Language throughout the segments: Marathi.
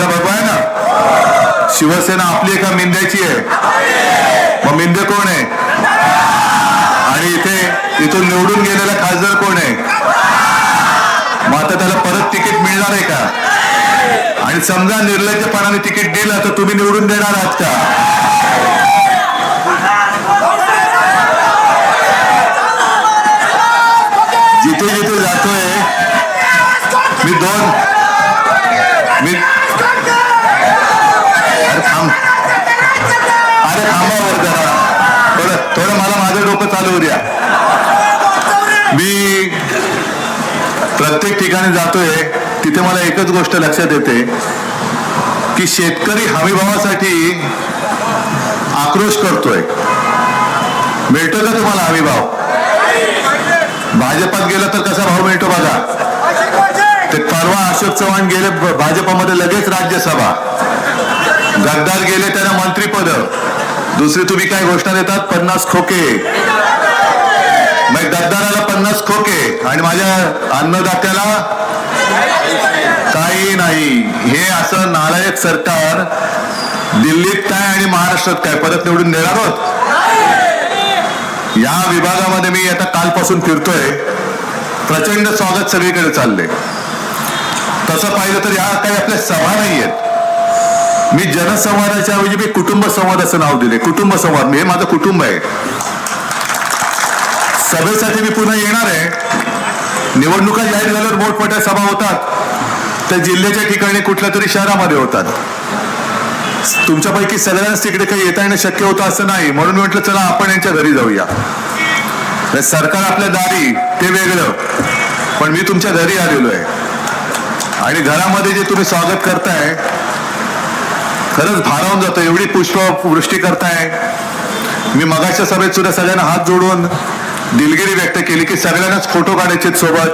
करा ना शिवसेना आपली एका मिंद्याची आहे. मग मिंद कोण आहे? आणि इथे इथून निवडून गेलेला खासदार कोण आहे? मग आता त्याला परत तिकीट मिळणार आहे का? आणि समजा निर्लज्जपणाने तिकीट दिलं तर तुम्ही निवडून देणार आहात का? चालू द्या मी प्रत्येक ठिकाणी जातोय तिथे मला एकच गोष्ट लक्षात येते की शेतकरी हमीभावासाठी आक्रोश करतोय. मिळतो का तुम्हाला हमीभाव? भाजपात गेला तर कसा भाव मिळतो बघा. ते परवा अशोक चव्हाण गेले भाजपामध्ये लगेच राज्यसभा. गद्दार गेले त्यांना मंत्रीपद. दुसरी तुम्ही काय घोषणा देतात? पन्नास खोके. मग गद्दाराला पन्नास खोके आणि माझ्या अन्नदात्याला काही नाही. हे असं नालायक सरकार दिल्लीत काय आणि महाराष्ट्रात काय? परत निवडून देणार आहोत या विभागामध्ये मी आता कालपासून फिरतोय. प्रचंड स्वागत सगळीकडे चालले तसं पाहिलं तर या काही आपल्या सभा नाही आहेत मी जनसंवादाच्या ऐवजी मी कुटुंब संवाद असं नाव दिले कुटुंब संवाद. हे माझं कुटुंब आहे. सभेसाठी मी पुन्हा येणार आहे. निवडणुका जाहीर झाल्यावर मोठमोठ्या सभा होतात. त्या जिल्ह्याच्या ठिकाणी कुठल्या तरी शहरामध्ये होतात. तुमच्यापैकी सगळ्यांनाच तिकडे काही येता येणं शक्य होतं असं नाही. म्हणून म्हटलं चला आपण यांच्या घरी जाऊया. सरकार आपल्या दारी ते वेगळं. पण मी तुमच्या घरी आलेलो आहे. आणि घरामध्ये जे तुम्ही स्वागत करताय खरंच भारावून जातो एवढी पुष्पवृष्टी करताय. मी मगाच्या सभेत सुद्धा सगळ्यांना हात जोडून दिलगिरी व्यक्त केली की सगळ्यांनाच फोटो काढायचे सोबत.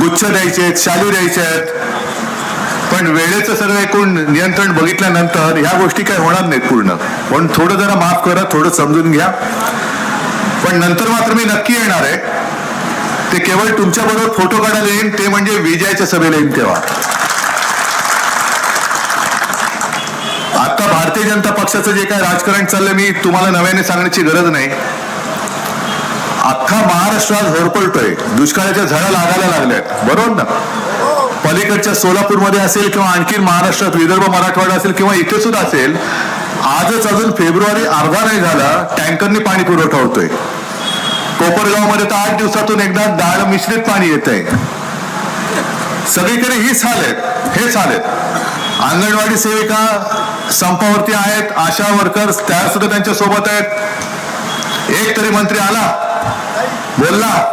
गुच्छ द्यायचे आहेत शालू द्यायचे आहेत. पण वेळेचं सगळं एकूण नियंत्रण बघितल्यानंतर ह्या गोष्टी काय होणार नाहीत पूर्ण. पण थोडं जरा माफ करा थोडं समजून घ्या. पण नंतर मात्र मी नक्की येणार आहे. ते केवळ तुमच्याबरोबर फोटो काढायला येईन ते म्हणजे विजयाच्या सभेला येईन तेव्हा. भारतीय जनता पक्षाचं जे काय राजकारण चाललंय मी तुम्हाला नव्याने सांगण्याची गरज नाही. अख्खा महाराष्ट्र आज होरपळतोय दुष्काळाच्या झळा लागायला लागल्यात. बरोबर ना? पलीकडच्या सोलापूरमध्ये असेल किंवा आणखी महाराष्ट्रात विदर्भ मराठवाडा असेल किंवा इथे सुद्धा असेल आजच अजून फेब्रुवारी अर्धा नाही झाला टँकरनी पाणी पुरवठा होतोय. कोपरगावमध्ये तर आठ दिवसातून एकदा डाळ मिश्रित पाणी येत आहे सगळीकडे हीच हाल आहेत. हेच हाल आहेत. अंगणवाडी सेविका संपावरती आहेत. आशा वर्कर्स त्या सुद्धा त्यांच्यासोबत आहेत. एक तरी मंत्री आला. बोलला.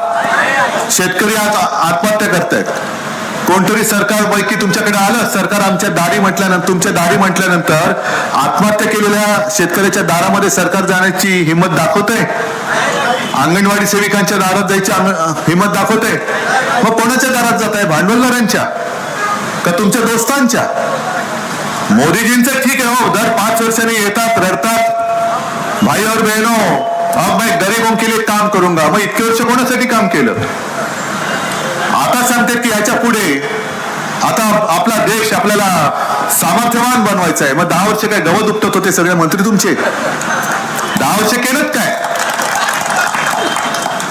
शेतकरी आज आत्महत्या करतायत. कोणतरी सरकार पैकी तुमच्याकडे आलं. सरकार आमच्या दाढी म्हटल्यानंतर तुमच्या दाढी म्हटल्यानंतर आत्महत्या केलेल्या शेतकऱ्याच्या दारामध्ये सरकार जाण्याची हिंमत दाखवतंय. अंगणवाडी सेविकांच्या दारात जायची हिंमत दाखवते मग कोणाच्या दारात जात आहे भांडवलदारांच्या? का तुमच्या दोस्तांच्या? मोदीजींचं ठीक आहे हो. दर पाच वर्षांनी येतात रडतात. भाई और बहनो अब मैं गरीबों के लिए काम करूंगा. मग इतके वर्ष कोणासाठी काम केलं? आता सांगते की याच्यापुढे आता आपला देश आपल्याला सामर्थ्यवान बनवायचा आहे. मग दहा वर्ष काय गवत उपटत होते सगळे मंत्री तुमचे? दहा वर्ष केलं काय?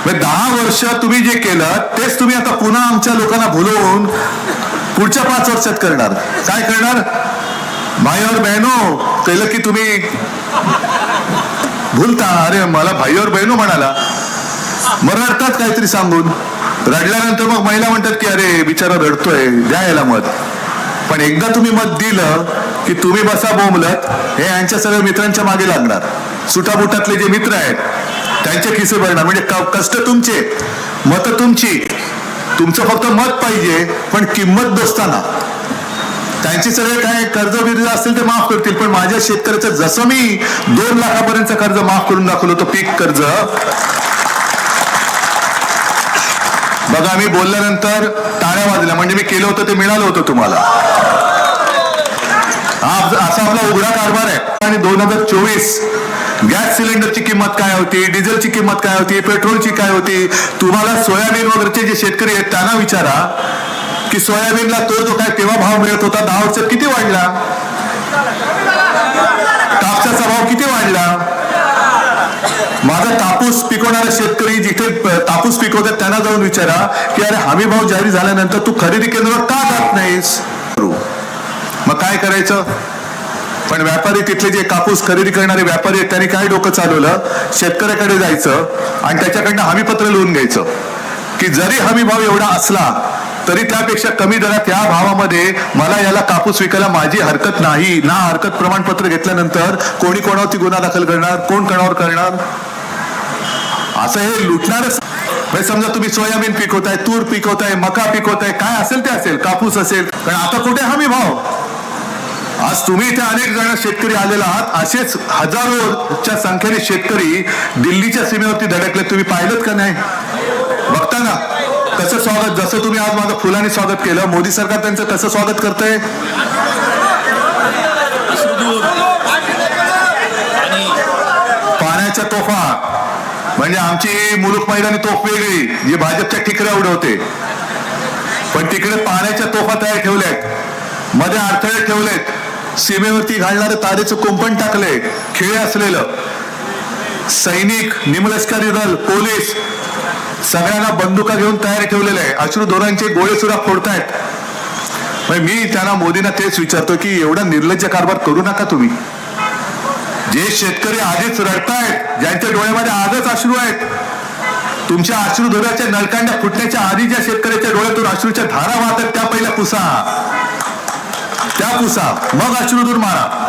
मग दहा वर्ष तुम्ही जे केलं तेच तुम्ही आता पुन्हा आमच्या लोकांना भुलवून पुढच्या पाच वर्षात करणार. काय करणार? भाई और बहनो केलं की तुम्ही? भूलता. अरे मला भाई और बहनो म्हणाला. मग रडतात काहीतरी सांगून. रडल्यानंतर मग महिला म्हणतात की अरे बिचारा रडतोय. द्या याला मत पण एकदा तुम्ही मत दिलं की तुम्ही बसा बोंबलत हे यांच्या सगळ्या मित्रांच्या मागे लागणार. सुटाबुटातले जे मित्र आहेत त्यांचे खिसे भरणार. म्हणजे कष्ट तुमचे मत तुमची. तुमचं फक्त मत पाहिजे पण किंमत दोस्ताना. त्यांचे सगळे काय कर्ज बिर्ज असतील ते माफ करतील पण माझ्या शेतकऱ्याचं जसं मी दोन लाखापर्यंत कर्ज माफ करून दाखवलं होतं पीक कर्ज. बघा मी बोलल्यानंतर टाळ्या वाजल्या म्हणजे मी केलं होतं ते मिळालं होतं तुम्हाला. असा आपला उघडा कारभार आहे. आणि दोन हजार चोवीस गॅस सिलेंडरची किंमत काय होती डिझेलची किंमत काय होती पेट्रोलची काय होती तुम्हाला सोयाबीन वगैरेचे जे शेतकरी आहेत त्यांना विचारा की सोयाबीनला तो जो काय तेव्हा भाव मिळत होता दहा वर्षात किती वाढला? कापसाचा भाव किती वाढला? माझा कापूस पिकवणारा शेतकरी जिथे तापूस कापूस पिकवतात त्यांना जाऊन विचारा की अरे हमी भाव जारी झाल्यानंतर तू खरेदी केंद्रावर का जात नाहीस? मग काय करायचं? पण व्यापारी तिथले जे कापूस खरेदी करणारे व्यापारी आहेत त्यांनी काय डोकं चालवलं? शेतकऱ्याकडे जायचं आणि त्याच्याकडनं हमीपत्र लिहून घ्यायचं. की जरी हमी भाव एवढा असला तरी त्यापेक्षा कमी दरात या भावामध्ये मला याला कापूस विकायला माझी हरकत नाही. ना हरकत प्रमाणपत्र घेतल्यानंतर कोणी कोणावरती गुन्हा दाखल करणार? कोण कोणावर करणार? असं हे लुटणारच. म्हणजे समजा तुम्ही सोयाबीन पिकवताय तूर पिकवताय मका पिकवताय काय असेल ते असेल कापूस असेल. कारण आता कुठे हमी भाव? आज तुम्ही इथे अनेक जण शेतकरी आलेला आहात. असेच हजारोच्या संख्येने शेतकरी दिल्लीच्या सीमेवरती धडकले. तुम्ही पाहिलं का नाही? बघता ना. कसं स्वागत जसं तुम्ही आज माझं फुलाने स्वागत केलं मोदी सरकार त्यांचं कसं स्वागत करतंय? पाण्याच्या तोफा म्हणजे आमची मुलुख मैदानी तोफ वेगळी जी भाजपच्या ठिकऱ्या उडवते. पण तिकडे पाण्याच्या तोफा तयार ठेवल्यात. मध्ये अडथळे ठेवलेत. सीमेवरती घालणारे तारेचं कुंपण टाकले खेळे असलेलं. सैनिक निमलष्करी दल पोलीस सगळ्यांना बंदुका घेऊन तयार ठेवलेले आहे. अश्रू धोरांचे गोळे सुद्धा फोडतायत. म्हणजे मी त्यांना मोदींना तेच विचारतो की एवढा निर्लज्ज कारभार करू नका तुम्ही. जे शेतकरी आधीच रडतायत ज्यांच्या डोळ्यामध्ये आजच अश्रू आहेत तुमच्या अश्रुधोराच्या नळकांड्या फुटण्याच्या आधी ज्या शेतकऱ्याच्या डोळ्यातून अश्रूच्या धारा वाहतात त्या पहिल्या पुसा त्या पुसा मग अश्रुधूर मारा.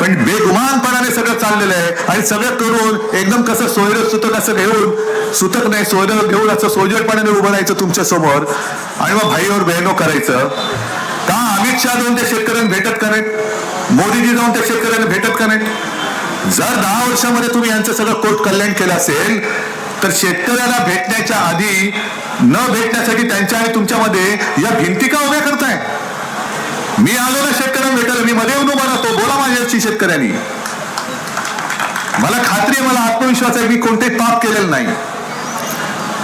पण बेगुमानपणाने सगळं चाललेलं आहे. आणि सगळं करून एकदम कसं सोयरं सुतक असं घेऊन सुतक नाही सोयरं घेऊन असं सोयरपणाने उभं राहायचं तुमच्यासमोर. आणि मग भाईवर बहिणो करायचं. का अमित शहा जाऊन त्या शेतकऱ्यांना भेटत का नाहीत? मोदीजी जाऊन त्या शेतकऱ्यांना भेटत का नाहीत? जर दहा वर्षामध्ये तुम्ही यांचं सगळं कोट कल्याण केलं असेल तर शेतकऱ्याला भेटण्याच्या आधी न भेटण्यासाठी त्यांच्या आणि तुमच्यामध्ये या भिंती का उभ्या करताय? मी आलो ना शेतकऱ्यांना भेटायला मी मध्ये येऊन उभा राहतो. बोला माझ्याशी शेतकऱ्यांनी. मला खात्री आहे मला आत्मविश्वास आहे मी कोणतेही पाप केलेलं नाही.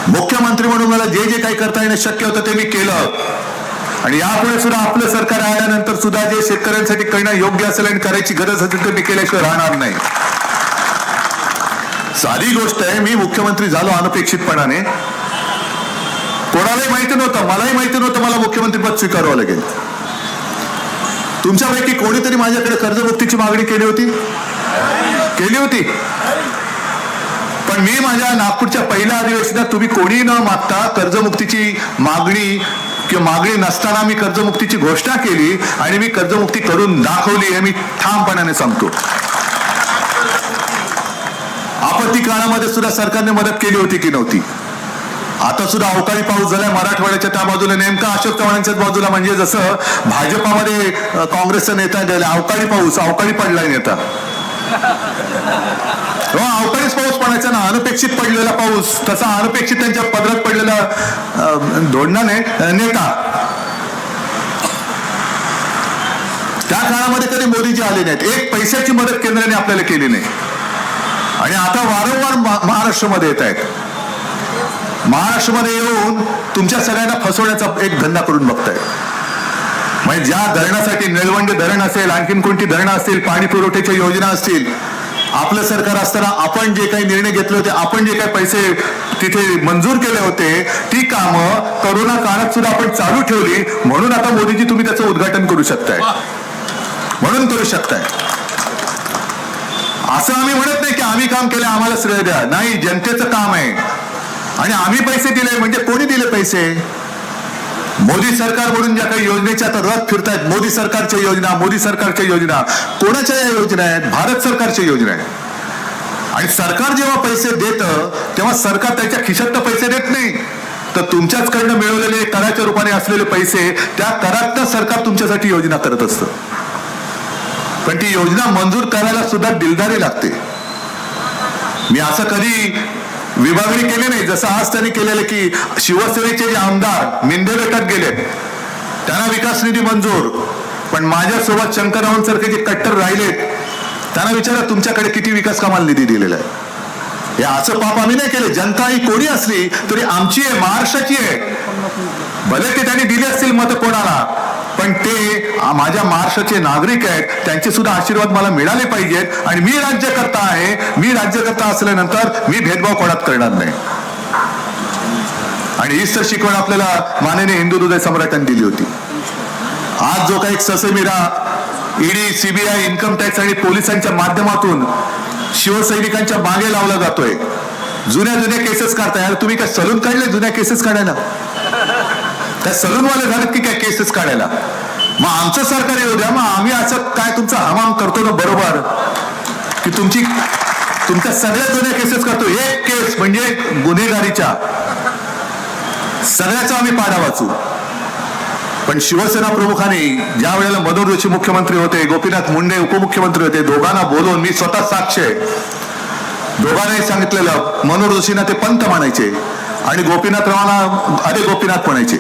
मुख्यमंत्री म्हणून मला जे जे काही करता येणं शक्य होतं ते मी केलं. आणि यापुढे सुद्धा आपलं सरकार आल्यानंतर सुद्धा जे शेतकऱ्यांसाठी करणं योग्य असेल आणि करायची गरज असेल तर मी केल्याशिवाय राहणार नाही. साधी गोष्ट आहे मी मुख्यमंत्री झालो अनपेक्षितपणाने. कोणालाही माहिती नव्हतं मलाही माहिती नव्हतं मला मुख्यमंत्रीपद स्वीकारावं लागेल. तुमच्यापैकी कोणीतरी माझ्याकडे कर्जमुक्तीची मागणी केली होती? केली होती. पण मी माझ्या नागपूरच्या पहिल्या अधिवेशनात तुम्ही कोणी न मागता कर्जमुक्तीची मागणी किंवा मागणी नसताना मी कर्जमुक्तीची घोषणा केली आणि मी कर्जमुक्ती करून दाखवली हे मी ठामपणाने सांगतो. आपत्ती काळामध्ये सुद्धा सरकारने मदत केली होती की नव्हती? आता सुद्धा अवकाळी पाऊस झालाय. मराठवाड्याच्या त्या बाजूला नेमका अशोक चव्हाणांच्याच बाजूला म्हणजे जसं भाजपामध्ये काँग्रेसचा नेता गेला अवकाळी पाऊस अवकाळी पडलाय नेता. हो अवकाळीच पाऊस पडायचा ना. अनपेक्षित पडलेला पाऊस तसा अनपेक्षित त्यांच्या पदरात पडलेला धोडणाने नेता. त्या काळामध्ये कधी मोदीजी आले नाहीत. एक पैशाची मदत केंद्राने आपल्याला केली नाही. आणि आता वारंवार महाराष्ट्रामध्ये येत आहेत महाराष्ट्रामध्ये येऊन तुमच्या सगळ्यांना फसवण्याचा एक धंदा करून बघताय. म्हणजे ज्या धरणासाठी निळवंडे धरण असेल आणखीन कोणती धरणं असतील पाणी पुरवठ्याच्या योजना असतील आपलं सरकार असताना आपण जे काही निर्णय घेतले होते आपण जे काही पैसे तिथे मंजूर केले होते ती कामं करोना काळात सुद्धा आपण चालू ठेवली म्हणून आता मोदीजी तुम्ही त्याचं उद्घाटन करू शकताय. म्हणून करू शकताय. असं आम्ही म्हणत नाही की आम्ही काम केलं आम्हाला श्रेय द्या. नाही जनतेचं काम आहे. आणि आम्ही पैसे दिले म्हणजे कोणी दिले पैसे? मोदी सरकार म्हणून ज्या काही योजनेच्या आता रथ फिरतायत मोदी सरकारच्या योजना मोदी सरकारच्या योजना कोणाच्या या योजना आहेत? भारत सरकारच्या योजना आहेत. आणि सरकार जेव्हा पैसे देतं तेव्हा सरकार त्याच्या खिशातनं पैसे देत नाही. तर तुमच्याचकडनं मिळवलेले कराच्या रूपाने असलेले पैसे त्या करात सरकार तुमच्यासाठी योजना करत असतं. पण ती योजना मंजूर करायला सुद्धा दिलदारी लागते. मी असं कधी विभागणी केली नाही. जसं आज त्यांनी केलेलं की शिवसेनेचे जे आमदार मेंढे गटात गेले त्यांना विकास निधी मंजूर. पण माझ्यासोबत शंकररावांसारखे जे कट्टर राहिलेत त्यांना विचारा तुमच्याकडे किती विकास कामाला निधी दिलेला आहे. हे असं पाप आम्ही नाही केलं. जनता ही कोणी असली तरी आमची आहे महाराष्ट्राची आहे. भले ते त्यांनी दिले असतील मत कोणाला पण ते माझ्या महाराष्ट्राचे नागरिक आहेत त्यांचे सुद्धा आशीर्वाद मला मिळाले पाहिजेत आणि मी राज्यकर्ता आहे. मी राज्यकर्ता असल्यानंतर मी भेदभाव कोणात करणार नाही. आणि हीच तर शिकवण आपल्याला माननीय हिंदू हृदय सम्राटांनी दिली होती. आज जो काही ससेमिरा ईडी सीबीआय इन्कम टॅक्स आणि पोलिसांच्या माध्यमातून शिवसैनिकांच्या मागे लावला जातोय. जुन्या जुन्या केसेस काढताय. तुम्ही काय सलून काढले जुन्या केसेस काढायला? त्या सलूनवाले झालेत की काय केसेस काढायला? मग आमचं सरकार येऊ द्या. मग आम्ही असं काय तुमचा हमाम करतो ना बरोबर? की तुमची तुमच्या सगळ्या जुन्या केसेस करतो एक केस म्हणजे गुन्हेगारीच्या. सगळ्याचा आम्ही पाडा वाचू. पण शिवसेना प्रमुखाने ज्या वेळेला मनोहर जोशी मुख्यमंत्री होते गोपीनाथ मुंडे उपमुख्यमंत्री होते दोघांना बोलवून मी स्वतः साक्ष आहे. दोघांनाही सांगितलेलं मनोहर जोशींना ते पंत म्हणायचे आणि गोपीनाथ रावांना अरे गोपीनाथ म्हणायचे.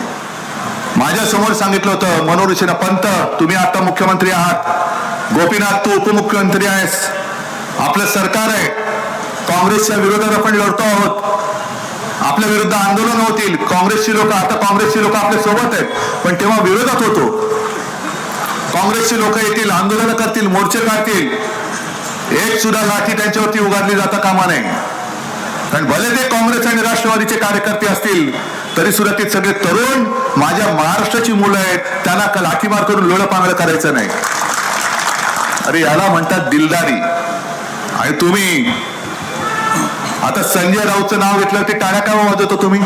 माझ्यासमोर सांगितलं होतं मनोहर जोशींना पंत तुम्ही आता मुख्यमंत्री आहात. गोपीनाथ तू उपमुख्यमंत्री आहेस. आपलं सरकार आहे. काँग्रेसच्या विरोधात आपण लढतो आहोत. आपल्या विरुद्ध आंदोलन होतील. काँग्रेसची लोक आता काँग्रेसची लोक आपल्यासोबत आहेत. पण तेव्हा विरोधात होतो. काँग्रेसची लोक येतील आंदोलन करतील मोर्चे काढतील. एक सुद्धा लाठी त्यांच्यावरती उगारली जाता कामा नये. कारण भले ते काँग्रेस आणि राष्ट्रवादीचे कार्यकर्ते असतील तरी सुद्धा ते सगळे तरुण माझ्या महाराष्ट्राची मुलं आहेत त्यांना लाठीमार करून लोळं पांगळं करायचं नाही. अरे याला म्हणतात दिलदारी. आणि तुम्ही आता संजय राऊतचं नाव घेतलं ते टाळ्या काय वाजवतो तुम्ही?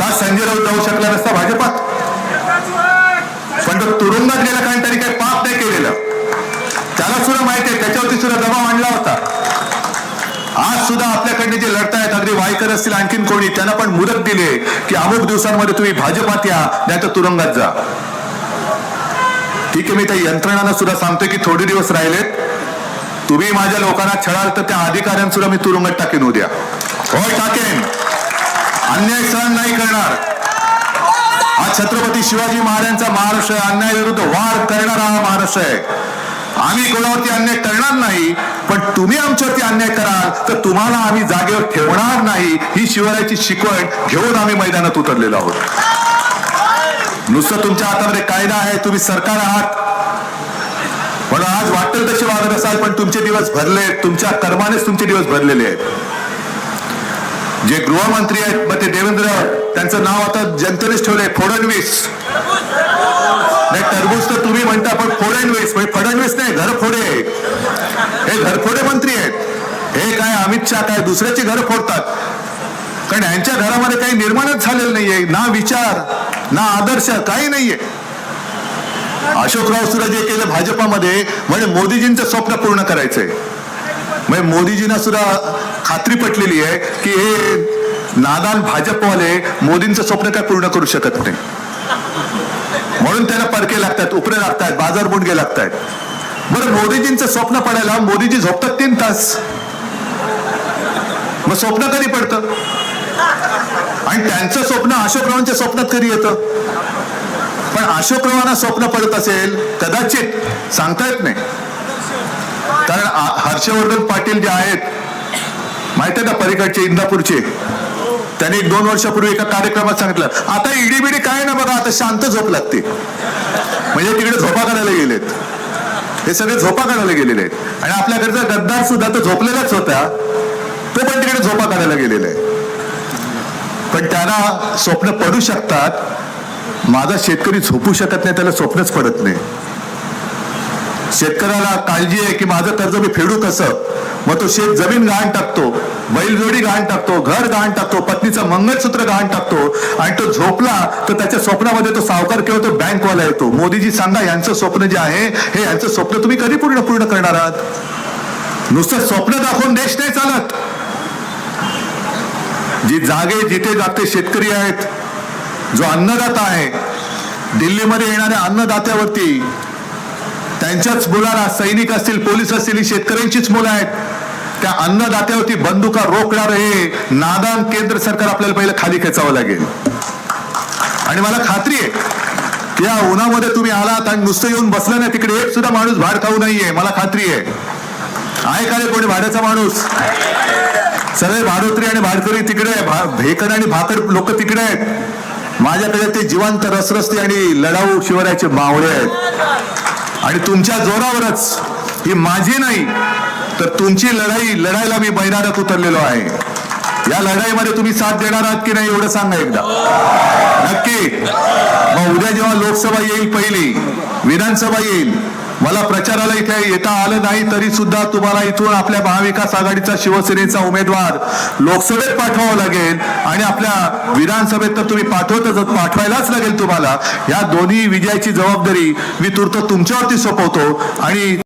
का संजय राऊत जाऊ शकला नसता भाजपात? पण तो तुरुंगात गेला कारण त्यांनी काही पाप नाही केलेलं. त्याला सुद्धा माहिती आहे त्याच्यावरती सुद्धा दबाव आणला होता. आज सुद्धा आपल्याकडे जे लढतायत अगदी वायकर असतील आणखीन कोणी त्यांना पण मुदत दिली की अमुक दिवसांमध्ये तुम्ही भाजपात या नाही तर तुरुंगात जा. ठीक आहे मी त्या यंत्रणांना सुद्धा सांगतोय की थोडे दिवस राहिलेत. तुम्ही माझ्या लोकांना छळाल तर त्या अधिकाऱ्यांना सुद्धा मी तुरुंगात टाकेन उद्या. होय टाकेन. अन्याय सहन नाही करणार. हा छत्रपती शिवाजी महाराजांचा महाराष्ट्र अन्याय अन्यायाविरुद्ध वार करणारा हा महाराष्ट्र आहे. आम्ही कोणावरती अन्याय करणार नाही पण तुम्ही आमच्यावरती अन्याय कराल तर तुम्हाला आम्ही जागेवर ठेवणार नाही. ही शिवरायाची शिकवण घेऊन आम्ही मैदानात उतरलेलो आहोत. नुसतं तुमच्या हातामध्ये कायदा आहे तुम्ही सरकार आहात. पण आज वाटेल तसे वागत असाल पण तुमचे दिवस भरले तुमच्या कर्मानेच तुमचे दिवस भरलेले आहेत. जे गृहमंत्री आहेत मग ते देवेंद्र त्यांचं नाव आता जनतेनेच ठेवलंय फडणवीस. टरबूज तर तुम्ही म्हणता पण फडणवीस म्हणजे फडणवीस नाही घरफोडे हे घरफोडे मंत्री आहेत. हे काय अमित शहा काय दुसऱ्याची घर फोडतात. कारण यांच्या घरामध्ये काही निर्माणच झालेलं नाहीये. ना विचार ना आदर्श काही नाहीये. अशोकराव सुद्धा जे केलं भाजपामध्ये म्हणजे मोदीजींचं स्वप्न पूर्ण करायचंय. म्हणजे मोदीजींना सुद्धा खात्री पटलेली आहे की हे नादान भाजपवाले मोदींचं स्वप्न काय पूर्ण करू शकत नाही. म्हणून त्याला परके लागतात उपरे लागतात बाजार बुंडगे लागतात. बरं मोदीजींचं स्वप्न पडायला मोदीजी झोपतात तीन तास. मग स्वप्न कधी पडतं? आणि त्यांचं स्वप्न अशोकरावांच्या स्वप्नात कधी येतं? पण अशोकरावांना स्वप्न पडत असेल कदाचित सांगता येत नाही. कारण हर्षवर्धन पाटील जे आहेत माहिती आहे ना पलीकडचे इंदापूरचे? त्याने एक दोन वर्षापूर्वी एका कार्यक्रमात सांगितलं आता इडी बिडी काय ना बघा आता शांत झोप लागते. म्हणजे तिकडे झोपा काढायला गेलेत. हे सगळे झोपा काढायला गेलेले आहेत. आणि आपल्याकडचा गद्दार सुद्धा तो झोपलेलाच होता. तो पण तिकडे झोपा काढायला गेलेला आहे. पण त्यांना स्वप्न पडू शकतात. माझा शेतकरी झोपू शकत नाही त्याला स्वप्नच पडत नाही. शेतकऱ्याला काळजी आहे की माझं कर्ज मी फेडू कसं? मग तो शेत जमीन गहाण टाकतो. बैलजोडी गहाण टाकतो घर गहाण टाकतो पत्नीचं मंगळसूत्र गहाण टाकतो आणि तो झोपला तर त्याच्या स्वप्नामध्ये तो सावकार किंवा तो बँकवाला येतो. मोदीजी सांगा यांचं स्वप्न जे आहे हे यांचं स्वप्न तुम्ही कधी पूर्ण पूर्ण करणार आहात? नुसतं स्वप्न दाखवून देश नाही चालत. जी जागे जिथे जागते शेतकरी आहेत जो अन्नदाता आहे दिल्लीमध्ये येणाऱ्या अन्नदात्यावरती त्यांच्याच मुलाला सैनिक असतील पोलीस असतील ही शेतकऱ्यांचीच मुलं आहेत. त्या अन्नदात्यावरती बंदुका रोखणार हे नादान केंद्र सरकार आपल्याला पहिलं खाली खेचावं लागेल. आणि मला खात्री आहे या उन्हामध्ये तुम्ही आलात आणि नुसतं येऊन बसलं नाही तिकडे एक सुद्धा माणूस भाड खाऊ नाहीये मला खात्री आहे. आहे का रे कोणी भाड्याचा माणूस? सगळे भाडोत्री आणि भाडकरी तिकडे भा- भेकड आणि भाकड लोक तिकडे आहेत. माझ्याकडे ते जिवंत रसरस्ते आणि लढाऊ शिवरायाचे मावळे आहेत. आणि तुमच्या जोरावरच ही माझी नाही तर तुमची लढाई लढायला मी मैदानात उतरलेलो आहे. या लढाईमध्ये तुम्ही साथ देणार आहात की नाही एवढं सांगा एकदा. नक्की. मग उद्या जेव्हा लोकसभा येईल पहिली विधानसभा येईल मला प्रचाराला इथे येता आलं नाही तरी सुद्धा तुम्हाला इथून आपल्या महाविकास आघाडीचा शिवसेनेचा उमेदवार लोकसभेत पाठवावा लागेल आणि आपल्या विधानसभेत तर तुम्ही पाठवतच पाठवायलाच लागेल तुम्हाला. या दोन्ही विजयाची जबाबदारी मी तुर्त तुमच्यावरती सोपवतो आणि